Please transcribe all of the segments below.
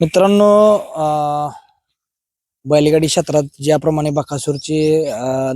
मित्रांनो बैलगाडी क्षेत्रात ज्याप्रमाणे बकासूरचे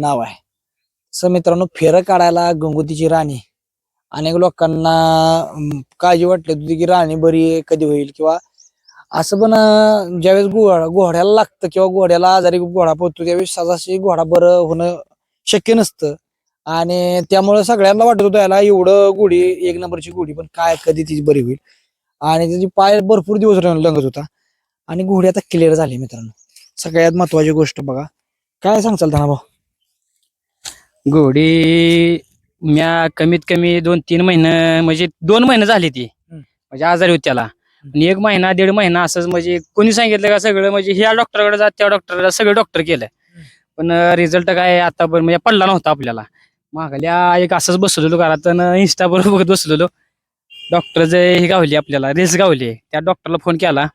नाव आहे. तसं मित्रांनो फेरं काढायला गंगोतीची राणी अनेक लोकांना काळजी वाटली होती की राणी बरी कधी होईल किंवा असं पण ज्यावेळेस घोडा घोड्याला लागतं किंवा घोड्याला आजारी घोडा पोहतो त्यावेळेस सदाशी घोडा बरं होणं शक्य नसतं. आणि त्यामुळे सगळ्यांना वाटत होतं याला एवढं गोडी एक नंबरची गोडी पण काय कधी तिची बरी होईल. आणि त्याची पाय भरपूर दिवस लंगत होता. आणि घोडी आता क्लिअर झाली मित्रांनो. सगळ्यात महत्वाची गोष्ट बघा. काय सांगचाल धना भाऊ घोडी म्या कमीत कमी दोन तीन महिने म्हणजे दोन महिने झाली ती. म्हणजे आजारी होती त्याला. आणि एक महिना दीड महिना असंच म्हणजे कोणी सांगितलं का सगळं म्हणजे ह्या डॉक्टरकडे जा त्या डॉक्टरकडे सगळे डॉक्टर केलं पण रिझल्ट काय आता पण म्हणजे पडला नव्हता आपल्याला. मागल्या एक असंच बसलेलो घरात बरोबर बघत बसलेलो. डॉक्टर जे हे गावली आपल्याला रेस गावली त्या डॉक्टरला फोन केला.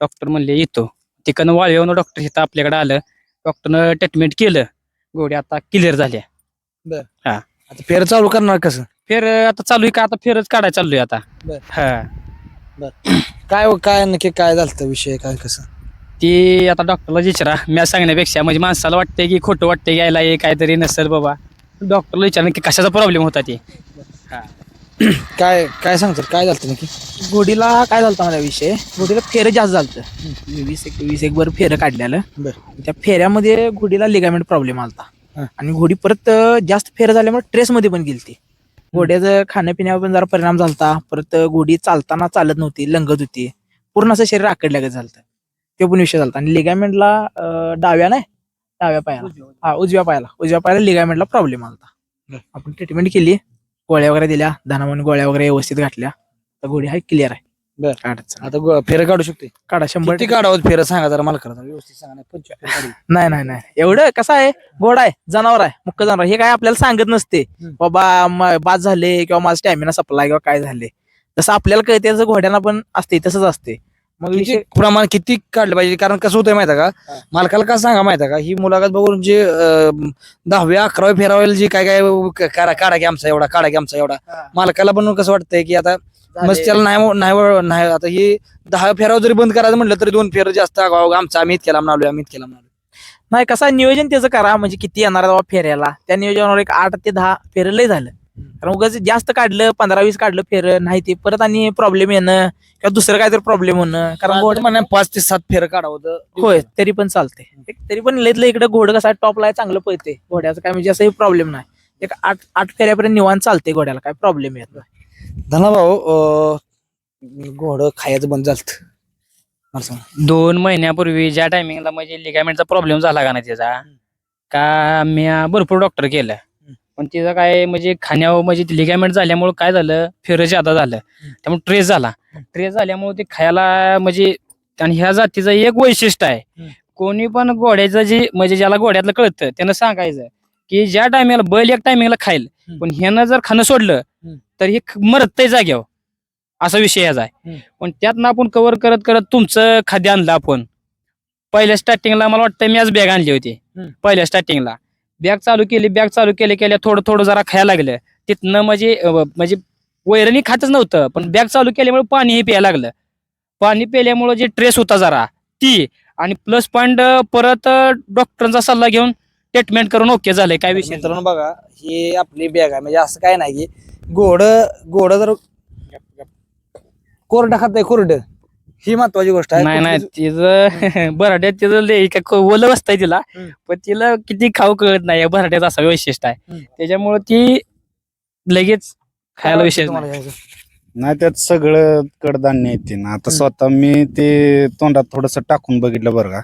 डॉक्टर म्हणले येतो तिकडनं वाळवून डॉक्टर इथं आपल्याकडे आलं. डॉक्टरनं ट्रीटमेंट केलं. घोडी आता क्लिअर झाली आता फेर चालू करणार कसं? फेर आता चालू आहे का? आता फेरच काढायला चाललोय आता. बर. हा. काय काय नक्की काय झालं विषय काय कसं? ती आता डॉक्टरला विचारा. मी सांगण्यापेक्षा म्हणजे माणसाला वाटतंय की खोटं वाटतंय यायला हे काहीतरी नसेल बाबा. डॉक्टरला विचारा की कशाचा प्रॉब्लेम होता ते. काय काय सांगतात काय झालं नक्की? घोडीला काय झालं माझा विषय? घोडीला फेरं जास्त झालतं वीस एक वीस एक वर फेरं काढलेलं. बर. त्या फेऱ्यामध्ये घोडीला लिगामेंट प्रॉब्लेम आलता. आणि घोडी परत जास्त फेरं झाल्यामुळे ट्रेस मध्ये पण गेलती. घोड्याचं खाण्यापिण्यावर पण जरा परिणाम झालता. परत घोडी चालताना चालत नव्हती लंगत होती. पूर्ण असं शरीर आकडल्यागत झालतं ते पण विषय झालता. आणि लिगामेंटला डाव्या नाही डाव्या पायाला. हा उजव्या पायाला. उजव्या पायाला लिगामेंटला प्रॉब्लेम आलता. बर. आपण ट्रीटमेंट केली. गोळ्या वगैरे दिल्या. दानामन गोळ्या वगैरे व्यवस्थित घातल्या. तर घोडी आहे क्लिअर आहे. बर. आता फेर काढू शकते काढा शंभर किती काढावं फेर सांगा जरा मला करा व्यवस्थित सांगा नाही पंचवीस फेरं काढू. नाही नाही नाही. एवढं कसं आहे? घोडा आहे जनावर आहे मुख्य जनावर हे काय आपल्याला सांगत नसते. हम्म. बाबा म- बाद झाले किंवा माझा स्टॅमिना सपला किंवा काय झाले. तसं आपल्याला कळते तसं घोड्यांना पण असते तसंच असते मग विषय प्रमाण किती काढलं पाहिजे? कारण कसं होतंय माहिती का? मालकाला का सांगा माहिती का? ही मुलाखत बघून जे अं, दहाव्या अकराव्या फेरावेल जे काय काय क- काढा काढा की आमचा एवढा काढा की आमचा एवढा. मालकाला पण कसं वाटतंय की आता मस्त त्याला नाही नाही वळ- नाही आता ही दहा फेराव जरी बंद करायचं म्हटलं तरी दोन फेर जास्त आगाऊ आमचा आम्ही इतक्याला म्हणालो आम्ही इतक्याला म्हणालो नाही कसं नियोजन त्याचं करा म्हणजे किती येणार बाबा फेऱ्याला? त्या नियोजनावर एक आठ ते दहा फेरं लय झालं. कारण उगाच जास्त काढलं पंधरा वीस काढलं फेर नाही ते परत आणि प्रॉब्लेम येणं किंवा दुसरं काहीतरी प्रॉब्लेम होणं. कारण घोडा म्हणा पाच ते सात फेर काढावं तर होय तरी पण चालते तरी पण लयतलं इकडे घोडं कसं टॉपला चांगलं पळते घोड्याचं काय म्हणजे असंही प्रॉब्लेम नाही. एक आठ आठ फेऱ्यापर्यंत निवांत चालते घोड्याला काय प्रॉब्लेम येत नाही. धनाभाऊ अं, घोडं खायचं बंद झालं मला सांगा. दोन महिन्यापूर्वी ज्या टायमिंगला म्हणजे लिगामेंटचा प्रॉब्लेम झाला का ना त्याचा का मी भरपूर डॉक्टर केलं. पण तिचं काय म्हणजे खाण्यावर म्हणजे लिगामेंट झाल्यामुळे काय झालं फेरच आता झालं त्यामुळे ट्रेस झाला ट्रेस झाल्यामुळे ते खायला म्हणजे आणि ह्या जातीचं एक वैशिष्ट्य आहे. कोणी पण घोड्याचं जे म्हणजे ज्याला घोड्यातलं कळतं त्यानं सांगायचं की ज्या टायमिंगला बैल एक टायमिंगला खाईल. पण ह्यानं जर खाणं सोडलं. तर हे मरतय जाग्यावर असा विषय याचा आहे. पण त्यातनं आपण कव्हर करत करत तुमचं खाद्य आणलं आपण पहिल्या स्टार्टिंगला मला वाटतं मी आज बॅग आणली होती. पहिल्या स्टार्टिंगला बॅग चालू केली बॅग चालू केले केल्या थोडं थोडं जरा खायला लागलं. तिथनं म्हणजे म्हणजे वैरणी खातच नव्हतं पण बॅग चालू केल्यामुळे पाणीही प्यायला लागलं. पाणी प्यायल्यामुळे जे ट्रेस होता जरा ती. आणि प्लस पॉईंट परत डॉक्टरांचा सल्ला घेऊन ट्रीटमेंट करून ओके झालंय काय विषय. मित्रांनो बघा ही आपली बॅग आहे. म्हणजे असं काय नाही की घोड घोड जर कोरडं खात कोरड. ही महत्वाची गोष्ट आहे नाही नाही तिचं बराड्यात तिचं लय का क- ओलं बसताय तिला हम्म. पण तिला किती खाऊ कळत नाही या बराड्यात असा वैशिष्ट्य आहे. त्याच्यामुळे ती लगेच खायला याचं? नाही त्यात सगळं कडधान्य येते ना आता. स्वतः मी ते तोंडात थोडस टाकून बघितलं बरं का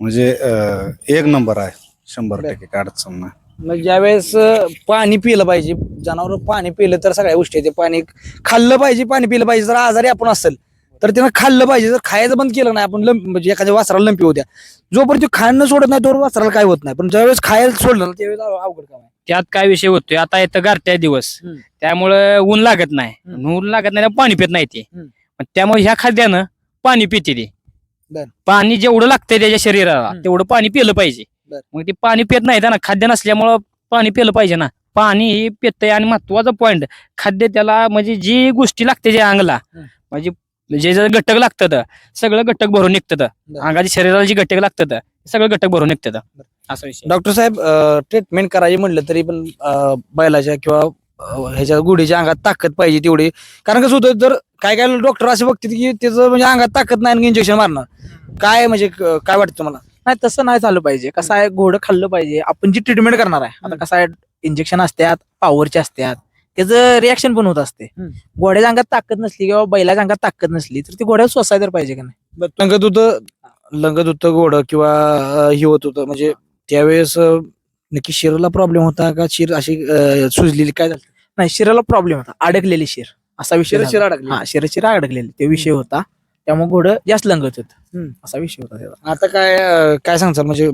म्हणजे अं, एक नंबर आहे शंभर. टक्के काय अडचण नाही मग ज्यावेळेस अं, पाणी पिलं पाहिजे जनावर पाणी पिलं तर सगळ्या गोष्टी येते पाणी खाल्लं पाहिजे पाणी पिलं पाहिजे जर आजारी आपण असेल तर त्यानं खाल्लं पाहिजे जर खायचं बंद केलं नाही आपण लंप म्हणजे एखाद्या वासराला लंपी होत्या जोपर्यंत खाणं सोडत नाही तोवर वासराला काय होत नाही पण ज्यावेळेस खायला सोडलं ना त्यावेळेस अव- अवघड काम आहे त्यात काय विषय होतोय आता येतं गारत्या दिवस हम्म. त्यामुळे ऊन लागत नाही हम्म. ऊन लागत नाही पाणी पित नाही ते हम्म. त्यामुळे ह्या खाद्यानं पाणी पिते ते बर. पाणी जेवढं लागतंय त्याच्या शरीराला हम्म. तेवढं पाणी पिलं पाहिजे बर. मग ते पाणी पित नाही ना खाद्य नसल्यामुळं पाणी पिलं पाहिजे ना पाणी ही पितंय आणि महत्त्वाचा पॉइंट खाद्य त्याला म्हणजे जी गोष्टी लागते ज्या अंगला हम्म. म्हणजे जे जे घटक लागतात सगळं घटक भरून निघतात. अंगाची शरीराला जी घटक लागतात सगळं घटक भरून निघतात. असा विषय. डॉक्टर साहेब ट्रीटमेंट करायची म्हणलं तरी पण बैलाच्या किंवा ह्याच्या गुढीच्या अंगात ताकद पाहिजे तेवढी. कारण कसं होतं जर काय काय डॉक्टर असे बघतात की त्याचं म्हणजे अंगात ताकद नाही इंजेक्शन मारणार. काय म्हणजे काय वाटतं तुम्हाला? नाही तसं नाही झालं पाहिजे. कसं आहे घोडं खाल्लं पाहिजे. आपण जी ट्रीटमेंट करणार आहे आता कसं आहे इंजेक्शन असतात पॉवरचे असतात त्याचं रिॲक्शन पण होत असते. हम्म. घोड्याच्या अंगात ताकद नसली किंवा बैलाच्या अंगात ताकद नसली तर ती घोड्याला सोसाय तर पाहिजे का नाही? लंगत होतं लंगत होतं घोडं किंवा अं, हे होत होतं. म्हणजे त्यावेळेस अं, नक्की शिरला प्रॉब्लेम होता का? शिर अशी अं, सुजलेली काय झालं? नाही शिराला प्रॉब्लेम होता. अडकलेली शिर. असा विषय शिर झाला. शिर अडकली हा शिर शिरा अडकलेली. ते विषय होता. त्यामुळे घोडं जास्त लंगत होत. हम्म. असा विषय होता त्याचा. आता काय अं, काय सांगचाल म्हणजे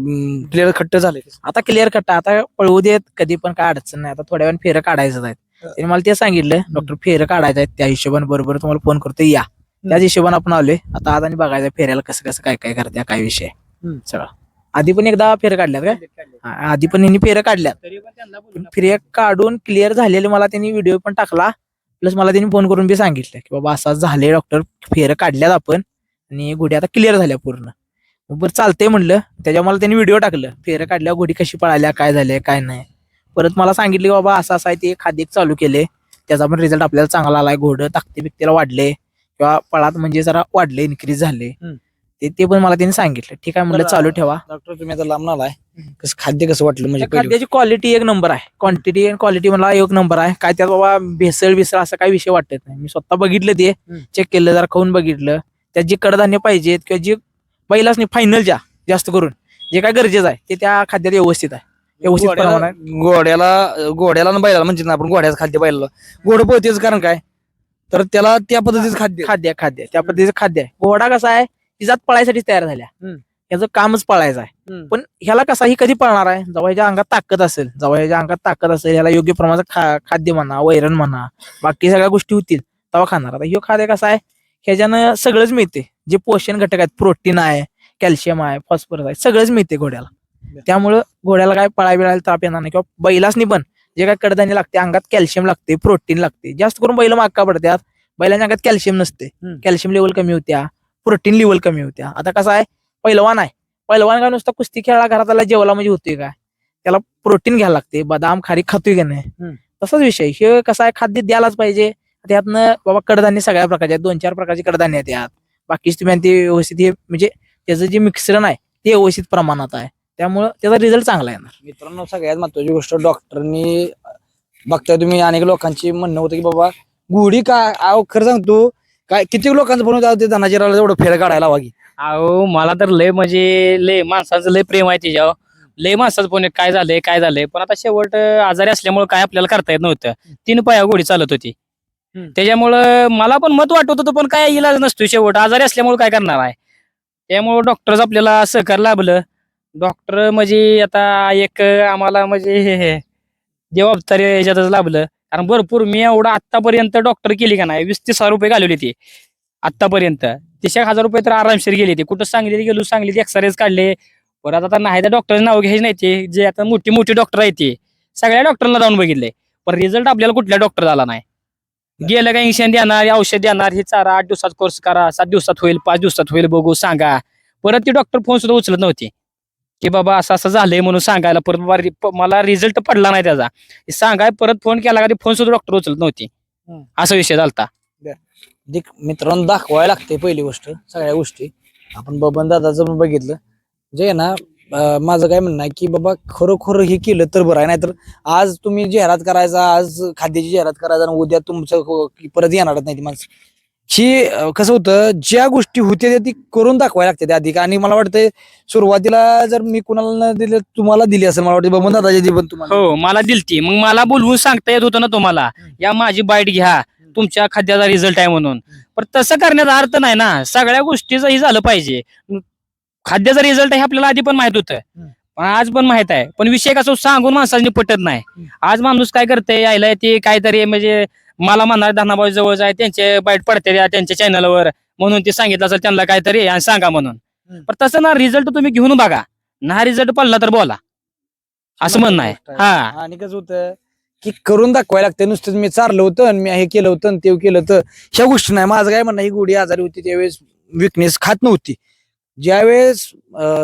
क्लिअर खट्ट झाले आता क्लिअर कट्टा आता पळवू देत कधी पण काय अडचण नाही. आता थोड्या वेळ फेरं काढायचं आहेत. त्यांनी मला ते सांगितलं डॉक्टर फेरं काढायचं आहे त्या हिशोबाने बरोबर तुम्हाला फोन करतो या. त्याच हिशोबाने आपण आलोय. आता आज आणि बघायचं फेऱ्याला कसं कसं काय काय करत्या काय विषय. सगळं. आधी पण एकदा फेरं काढल्यात काय? आधी पण यांनी फेरं काढल्यात. फेऱ्या काढून क्लिअर झालेले मला त्यांनी व्हिडिओ पण टाकला. प्लस मला त्यांनी फोन करून बी सांगितलं की बाबा असं झाले डॉक्टर. फेरं काढल्यात आपण आणि घोडी आता क्लिअर झाल्या पूर्ण. बरं चालतंय म्हणलं. त्याच्यावर मला त्यांनी व्हिडिओ टाकलं. फेरं काढल्यावर घोडी कशी पळाल्या काय झालंय काय नाही. परत मला सांगितले की बाबा असं असं आहे ते खाद्य चालू केले. त्याचा पण रिझल्ट आपल्याला चांगला आलाय घोडं ताकती बिकतीला वाढले. किंवा पळात म्हणजे जरा वाढले इन्क्रीज झाले. ते ते पण मला त्यांनी सांगितलं. ठीक आहे म्हणलं चालू ठेवा. डॉक्टर तुम्ही आता लांब आलाय. कसं खाद्य कसं वाटलं म्हणजे खाद्याची क्वालिटी एक नंबर आहे. क्वांटिटी आणि क्वालिटी मला एक नंबर आहे. काय त्यात बाबा भेसळ बिसळ असा काही विषय वाटत नाही. मी स्वतः बघितलं ते. चेक केलं जरा खाऊन बघितलं. त्यात जे कडधान्य पाहिजेत किंवा जे बैलाच नाही फायनल ज्या जास्त करून जे काय गरजेचं आहे ते त्या खाद्यात व्यवस्थित आहे. व्यवस्थित घोड्याला घोड्याला घोड्याला आणि बैलाला म्हणजे ना आपण घोड्याचं खाद्य बैलाला. घोडं पळतेच कारण काय? तर त्याला त्या पद्धतीचं खाद्य. खाद्य आहे, खाद्य. आहे. त्या पद्धतीचं खाद्य आहे. घोडा कसा आहे? ती जात पळायसाठी तयार झाल्या. हम्म. याचं कामच पळायचं आहे. हम्म. पण ह्याला कसा ही कधी पळणार आहे? जेव्हा ह्याच्या अंगात ताकद असेल. जेव्हा ह्याच्या अंगात ताकद असेल ह्याला योग्य प्रमाणात खा खाद्य म्हणा वैरण म्हणा बाकी सगळ्या गोष्टी होतील तेव्हा खाणार. आता ह्यो खाद्य कसा आहे? ह्याच्यानं सगळंच मिळते. जे पोषण घटक आहेत प्रोटीन आहे कॅल्शियम आहे फॉस्फरस आहे सगळंच मिळते घोड्याला. त्यामुळं घोड्याला काय पळा बिळायला ताप येणार नाही. किंवा बैलासनी पण जे काय कडधान्य लागते अंगात कॅल्शियम लागते प्रोटीन लागते. जास्त करून बैल मागका पडतात? बैलांच्या अंगात कॅल्शियम नसते. कॅल्शियम लेवल कमी होत्या प्रोटीन लेवल कमी होत्या. आता कसं आहे पहिलवान आहे. पहिलवान काय नुसता कुस्ती खेळा घरात आला जेवला म्हणजे होतोय काय? त्याला प्रोटीन घ्यायला लागते. बदाम खारी खातोय का नाही. तसाच विषय. हे कसं आहे खाद्य द्यायलाच पाहिजे. त्यातनं बाबा कडधान्य सगळ्या प्रकारचे आहेत. दोन चार प्रकारचे कडधान्य आहेत यात. बाकीच तुम्ही ते व्यवस्थित हे म्हणजे त्याचं जे मिश्रण आहे ते व्यवस्थित प्रमाणात आहे. त्यामुळं त्याचा रिझल्ट चांगला येणार. मित्रांनो सगळ्यात महत्वाची गोष्ट डॉक्टरनी बघताय तुम्ही अनेक लोकांची म्हणणं होतं की बाबा गुढी काय अहो खरं सांगतो काय किती लोकांचं फोन होता ते धनाजीराला एवढं फेर काढायला की. अहो मला तर लय म्हणजे लय माणसाचं लय प्रेम आहे तिच्यावर. लय माणसाचं फोन काय झालंय काय झालंय. पण आता शेवट आजारी असल्यामुळे काय आपल्याला करता येत नव्हतं. तीन पाया गोडी चालत होती. त्याच्यामुळं मला पण मत वाटत होतं पण काय इलाज नसतो शेवट. आजारी असल्यामुळे काय करणार आहे? त्यामुळं डॉक्टरच आपल्याला सहकार लाभलं. डॉक्टर म्हणजे आता एक आम्हाला म्हणजे हे- हे जबाबदारी याच्यातच लाभलं. कारण भरपूर मी एवढं आतापर्यंत डॉक्टर केली का नाही वीस तीस हजार रुपये घालवले ते आतापर्यंत तीस एक हजार रुपये तर आरामशीर गेले ते कुठं सांगली गेलो सांगली एक्सरेज काढले. परत आता नाही त्या डॉक्टर नाव घ्यायचे नाही ते. जे आता मोठी मोठी डॉक्टर आहे ते. सगळ्या डॉक्टरला जाऊन बघितले पण रिझल्ट आपल्याला कुठल्या डॉक्टर झाला नाही. गेलं का इंजेक्शन देणार औषध देणार हे चारा आठ दिवसात कोर्स करा सात दिवसात होईल पाच दिवसात होईल बघू सांगा. परत ती डॉक्टर फोन सुद्धा उचलत नव्हती. की बाबा असं असं झालंय म्हणून सांगायला परत बाबा मला रिझल्ट पडला नाही त्याचा. हे सांगाय परत फोन केला का फोन सुद्धा डॉक्टर उचलत नव्हती. असा विषय झालता. देख मित्रांनो दाखवायला लागते पहिली गोष्ट सगळ्या गोष्टी. आपण बबन दादाचं पण बघितलं. जे आहे ना माझं काय म्हणणं आहे की बाबा खरोखर हे केलं तर बरं आहे. नाहीतर आज तुम्ही जाहिरात करायचा आज खाद्याची जाहिरात करायचा आणि उद्या तुमचं क- परत येणारच नाही ती माणसं. ही अं, कसं होतं ज्या गोष्टी होत्या त्या ती करून दाखवायला लागते त्या अधिक आणि मला वाटतं सुरुवातीला जर मी कुणाला न दिले तुम्हाला दिली असेल मला वाटतं बबन दादाची पण तुम्हाला हो मला दिलती. मग मला बोलवून सांगता येत होतं ना तुम्हाला या माझी बाईट घ्या तुमच्या खाद्याचा रिझल्ट आहे म्हणून. पण तसं करण्याचा अर्थ नाही ना. सगळ्या गोष्टीचं हे झालं पाहिजे. खाद्याचा रिझल्ट हे आपल्याला आधी पण माहीत होतं. पण आज पण माहीत आहे. पण विषय कसं सांगून माणसांनी पटत नाही. आज माणूस काय करते यायला ते काहीतरी म्हणजे मला म्हणणार धनाबाई जवळ आहे त्यांचे बाईट पडते त्या त्यांच्या चॅनलवर म्हणून ते सांगितलं असेल त्यांना काहीतरी आणि सांगा म्हणून. पण तसं ना रिझल्ट तुम्ही घेऊन बघा. ना रिझल्ट पडला तर बोला. असं म्हणणं आहे. हा. आणि कसं होतं. की करून दाखवायला लागते नुसतं मी चारलं होतं आणि मी हे केलं होतं ते केलं होतं. ह्या गोष्टी नाही. माझं काय म्हणणं ही गोडी आजारी होती त्यावेळेस. विकनेस खात नव्हती. ज्यावेळेस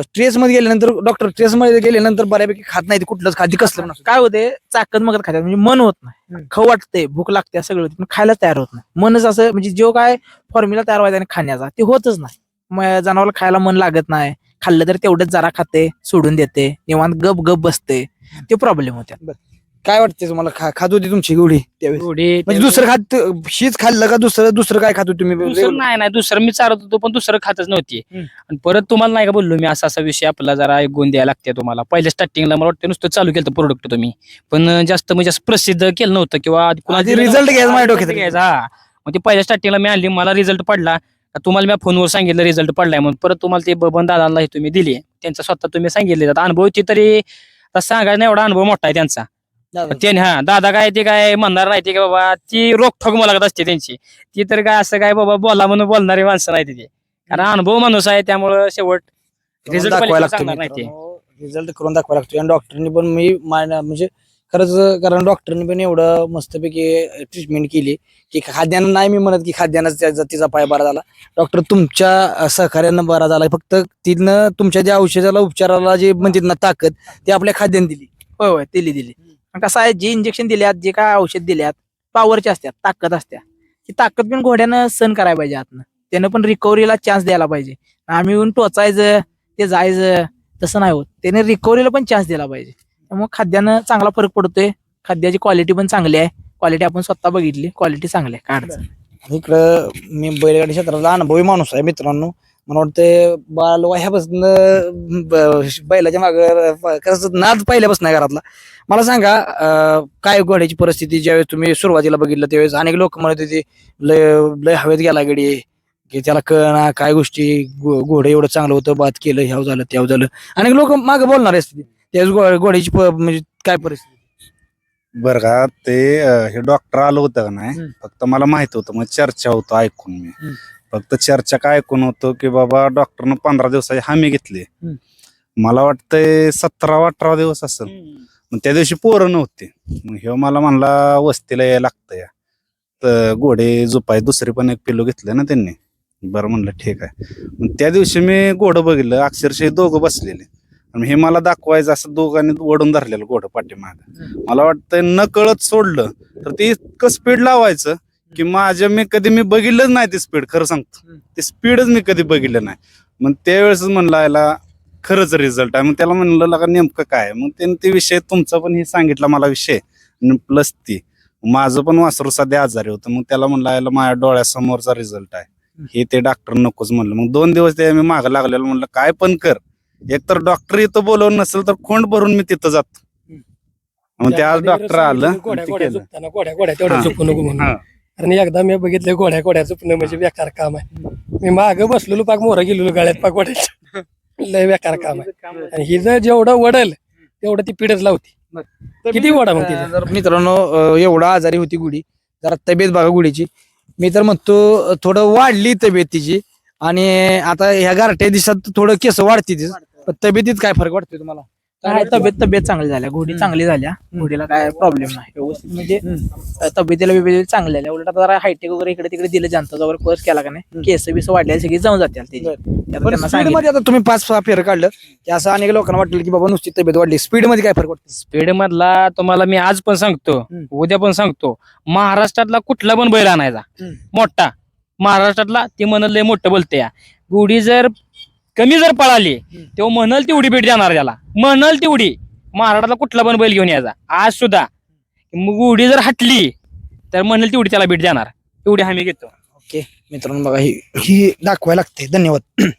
स्ट्रेस मध्ये गेल्यानंतर डॉक्टर स्ट्रेस मध्ये गेल्यानंतर बऱ्यापैकी खात नाही ती कुठलंच खाती कसलं नसतं काय होते चाकत मगत खात्यात म्हणजे मन होत नाही. खाऊ वाटते भूक लागते सगळं होते पण खायला तयार होत नाही. मनच असं म्हणजे जो काय फॉर्म्युला तयार व्हायचा आणि खाण्याचा ते होतच नाही. मग जनावरला खायला मन लागत नाही. खाल्लं तर तेवढंच जरा खाते सोडून देते निवांत गप गप बसते. ते प्रॉब्लेम होत्या. काय वाटते तुम्हाला? खा खात होती तुमची गोडी त्यावेळेस. एवढी म्हणजे दुसरं खात शीच खाल्लं का दुसरं दुसरं काय खात होती तुम्ही? दुसरं नाही नाही दुसरं मी चारत होतो पण दुसरं खातच नव्हती. हम्म. आणि परत तुम्हाला नाही का बोललो मी असा असा विषय आपला जरा एक गुण द्यायला लागते तुम्हाला. पहिल्या स्टार्टिंगला मला वाटतं नुसतं चालू केलं प्रोडक्ट तुम्ही. पण जास्त म्हणजे असं प्रसिद्ध केलं नव्हतं किंवा कुणाला आधी दिलं result नव्हतं. घ्यायचं माझ्या result डोक्यात. घ्यायचा, हा. मग ते पहिल्या स्टार्टिंगला मी आणली मला रिझल्ट पडला. तुम्हाला मी फोनवर सांगितलं रिझल्ट पडलाय म्हणून. परत तुम्हाला ते बबन दादाला हे तुम्ही दिले. त्यांचा स्वतः तुम्ही सांगितले. आता अनुभवची तरी आता सांगायला नाही एवढा अनुभव मोठा आहे त्यांचा. दादा, त्याने हा दादा काय ते काय म्हणणार नाही ते की बाबा ती रोखोक मुलाखत असते त्यांची. ती तर काय असं काय बाबा बोला म्हणून बोलणारी माणसं नाही ते कारण अनुभव माणूस आहे त्यामुळं शेवट करून result दाखवायला पलीकडे लागतो सांगणार नाही ते. रिझल्ट करून दाखवायला लागतो. आणि डॉक्टरनी पण मी मान- म्हणजे खरंच कारण डॉक्टरनी पण एवढं मस्तपैकी ट्रीटमेंट केली की खाद्यानं नाही मी म्हणत की खाद्यानं त्याचा तिचा पाय बरा झाला. डॉक्टर तुमच्या अं, सहकार्यानं बरा झाला. फक्त तिनं तुमच्या ज्या औषधाला उपचाराला जे म्हणतात ना ताकद ते आपल्या खाद्यानं दिली. होय होय दिली दिली. कसं आहे जे इंजेक्शन दिल्यात जे काय औषध दिल्यात पॉवरचे असतात ताकद असत्या. ती ताकद पण घोड्यानं सहन करायला पाहिजे आतनं. त्यानं पण रिकव्हरीला चान्स द्यायला पाहिजे. आम्ही येऊन टोचायचं ते जायचं तसं नाही होत. त्याने रिकव्हरीला पण चान्स दिला पाहिजे. त्यामुळे खाद्यानं चांगला फरक पडतोय. खाद्याची क्वालिटी पण चांगली आहे. क्वालिटी आपण स्वतः बघितली. क्वालिटी चांगली आहे. काय अडचण इकडं मी बैलगाडी क्षेत्रातला अनुभवी माणूस आहे मित्रांनो. मला वाटतं बाल वह्यापासून बैलाच्या माग कसं नाद पहिल्यापासून आहे घरातला. मला सांगा काय घोड्याची परिस्थिती ज्यावेळेस तुम्ही सुरुवातीला बघितलं त्यावेळेस अनेक लोक म्हणत होते लय लय हवेत गेला गडी की त्याला कळना काय गोष्टी घोडं एवढं चांगलं होतं बात केलं ह्याव झालं त्याव झालं. अनेक लोक मागे बोलणार असते त्यावेळेस घोड्याची म्हणजे काय परिस्थिती? बरं का ते हे डॉक्टर आलं होतं का नाही. फक्त मला माहीत होतं मग चर्चा होतं ऐकून मी. फक्त चर्चा काय ऐकून होतो की बाबा डॉक्टरनं पंधरा दिवसाची हमी घेतली. हम्म. मला वाटतंय सतरा अठरा दिवस असेल. मग त्या दिवशी पोरं नव्हते. मग ह्यो मला म्हणला वस्तीला यायला लागतं या तर घोडे झोपाय दुसरे पण एक पिलो घेतलं ना त्यांनी. बरं म्हणलं ठीक आहे. मग त्या दिवशी मी घोडं बघितलं. अक्षरशः दोघं बसलेले. आणि हे मला दाखवायचं असं दोघांनी ओढून धरलेलं घोडं पाठीमाग. मला वाटतं न कळत सोडलं तर ते इतकं स्पीड लावायचं की माझ्या मी कधी मी बघितलंच नाही ते स्पीड खरं सांगतो. ते स्पीडच मी कधी बघितलं नाही. मग त्यावेळेस म्हणलं याला खरंच रिझल्ट आहे. मग त्याला म्हणलं लगा नेमकं काय? मग त्याने ते विषय तुमचा पण हे सांगितला मला विषय. प्लस ती. माझं पण वासरू सध्या आजारी होतं. मग त्याला म्हणलं याला माझ्या डोळ्यासमोरचा रिझल्ट आहे. हे ते डॉक्टर नकोच म्हणलं. मग दोन दिवस ते मी मागं लागलेलं म्हणलं काय पण कर. एकतर डॉक्टर इथं बोलवून नसेल तर खोंड भरून मी तिथं जातो. मग ते आज डॉक्टर आलं आणि एकदा मी बघितलं घोड्या घोड्याचं पुन्हा म्हणजे बेकार काम आहे. मी माग बसलेलो पाक मोरा गेलेलो गाड्यात पाक गोड्याच्या लय बेकार काम आहे. आणि ही जर जेवढं वडल तेवढं ती पिढच लावती. किती वडा मग जर मित्रांनो अं, एवढा आजारी होती गुढी जरा तब्येत बघा गुढीची. मी तर म्हणतो थोडं वाढली तब्येत तिची. आणि आता ह्या गारठ्या दिवसात थोडं केस वाढते तिचं. पण तब्येतीत काय फरक वाटतोय तुम्हाला? काय तब्येत तब्येत चांगली झाल्या घोडी चांगली झाल्या घोडीला काय प्रॉब्लेम नाही व्यवस्थित म्हणजे तब्येतीला बिब्येती चांगली झाल्या उलट आता जरा हायटेक वगैरे इकडे तिकडे दिलं जानता वगैरे कोर्स केला का नाही केस बिस वाढल्या सगळी जाऊन जातील त्याची. बरं. ते आता पण त्यांना स्पीड सांगितलं. मध्ये आता तुम्ही पाच सहा फेर काढलं की असं अनेक लोकांना वाटलं की बाबा नुसती तब्येत वाढली स्पीडमध्ये काय फरक वाटतो स्पीड मधला तुम्हाला मी आज पण सांगतो. उद्या पण सांगतो महाराष्ट्रातला कुठला पण बैल आणायचा. मोठा महाराष्ट्रातला ती म्हणल लय मोठं बोलते या गुढी जर कमी जर पळाली तेव्हा म्हणल तेवढी भेट जाणार त्याला. म्हणल तेवढी. महाराष्ट्रातला कुठला पण बैल घेऊन यायचा. आज सुद्धा. मग गुढी जर हटली तर म्हणल तेवढी त्याला भेट देणार. एवढी हमी घेतो. ओके. मित्रांनो बघा ही ही दाखवायला लागते. धन्यवाद.